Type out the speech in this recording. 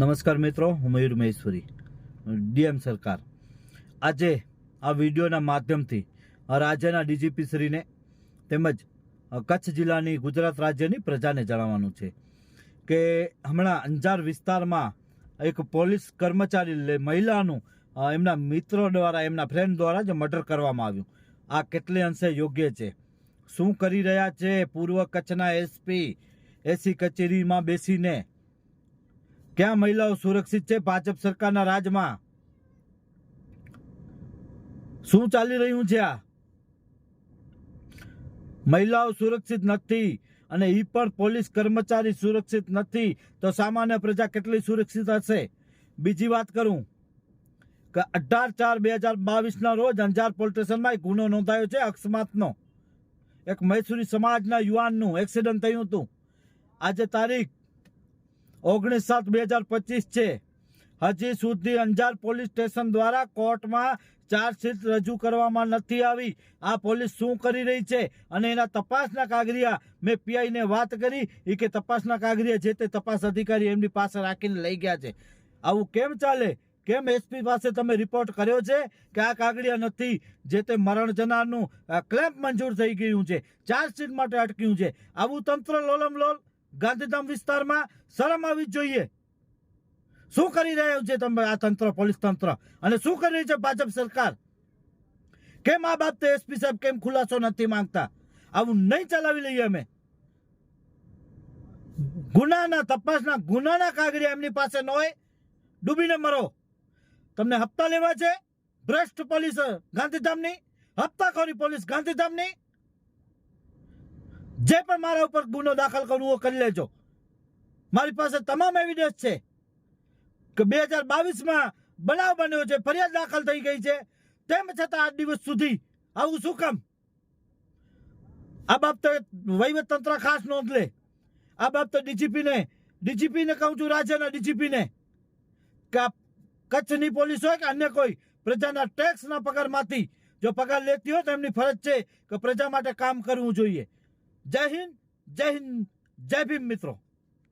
નમસ્કાર મિત્રો, હું મયુર મહેશ્વરી, ડીએમ સરકાર. આજે આ વિડીયોના માધ્યમથી રાજ્યના ડીજીપી શ્રીને તેમજ કચ્છ જિલ્લાની ગુજરાત રાજ્યની પ્રજાને જણાવવાનું છે કે હમણાં અંજાર વિસ્તારમાં એક પોલીસ કર્મચારી મહિલાનું એમના મિત્રો દ્વારા, એમના ફ્રેન્ડ દ્વારા જ મર્ડર કરવામાં આવ્યું. આ કેટલે અંશે યોગ્ય છે? શું કરી રહ્યા છે? પૂર્વ કચ્છના એસપી, એસી કચેરીમાં બેસીને ક્યાં મહિલાઓ સુરક્ષિત છે ભાજપ સરકારના રાજમાં? શું ચાલી રહ્યું છે આ? મહિલાઓ સુરક્ષિત નથી અને એ પણ પોલીસ કર્મચારી સુરક્ષિત નથી, તો સામાન્ય પ્રજા કેટલી સુરક્ષિત હશે? બીજી વાત કરું કે અઢાર ચાર બે હજાર બાવીસના રોજ અંજાર પોલીસ સ્ટેશનમાં ગુનો નોંધાયો છે અકસ્માતનો. એક મૈસૂરી સમાજના યુવાનનું એક્સિડન્ટ થયું હતું. આજે તારીખ ઓગણીસ સાત બે હજાર પચીસ છે. હજી સુધી અંજાર પોલીસ સ્ટેશન દ્વારા કોર્ટમાં ચાર્જશીટ રજૂ કરવામાં નથી આવી. આ પોલીસ શું કરી રહી છે અને એના તપાસના કાગરિયા મેં પીઆઈને વાત કરી. એ કે તપાસના કાગરિયા જે તે તપાસ અધિકારી એમની પાસે રાખીને લઈ ગયા છે. આવું કેમ ચાલે? કેમ એસપી પાસે તમે રિપોર્ટ કર્યો છે કે આ કાગડિયા નથી જે તે મરણ જનારનું ક્લેમ્પ મંજૂર થઈ ગયું છે, ચાર્જશીટ માટે અટક્યું છે? આવું તંત્ર લોલમ લોલ ગાંધીધામ વિસ્તારમાં શરમ આવવી જોઈએ. શું કરી રહ્યું છે તમે આ તંત્ર, પોલીસ તંત્ર? અને શું કરી રહી છે ભાજપ સરકાર? કેમ આ બાબતે એસપી સાહેબ કેમ ખુલાસો નથી માંગતા? આવું નહીં ચલાવી લઈએ અમે. ગુનાના, તપાસના ગુનાના કાગળિયા એમની પાસે ન હોય, ડૂબીને મરો. તમને હપ્તા લેવા છે? ભ્રષ્ટ પોલીસ ગાંધીધામની? હપ્તાખોરી પોલીસ ગાંધીધામની? જે પણ મારા ઉપર ગુનો દાખલ કરવો કરી લેજો. મારી પાસે તમામ એવિડન્સ છે કે બે હજાર બાવીસમાં બનાવ બન્યો છે, ફરિયાદ દાખલ થઈ ગઈ છે. તેમ છતાં આજ દિવસ સુધી આવું શું કામ? આ બાબતે વહીવટ તંત્ર ખાસ નોંધ લે. આ બાબતે ડીજીપીને ડીજીપીને કહું છું, રાજ્યના ડીજીપીને કે આ કચ્છની પોલીસ હોય કે અન્ય કોઈ, પ્રજાના ટેક્સના પગારમાંથી જો પગાર લેતી હોય તો એમની ફરજ છે કે પ્રજા માટે કામ કરવું જોઈએ. داهن داهن دابين مترو.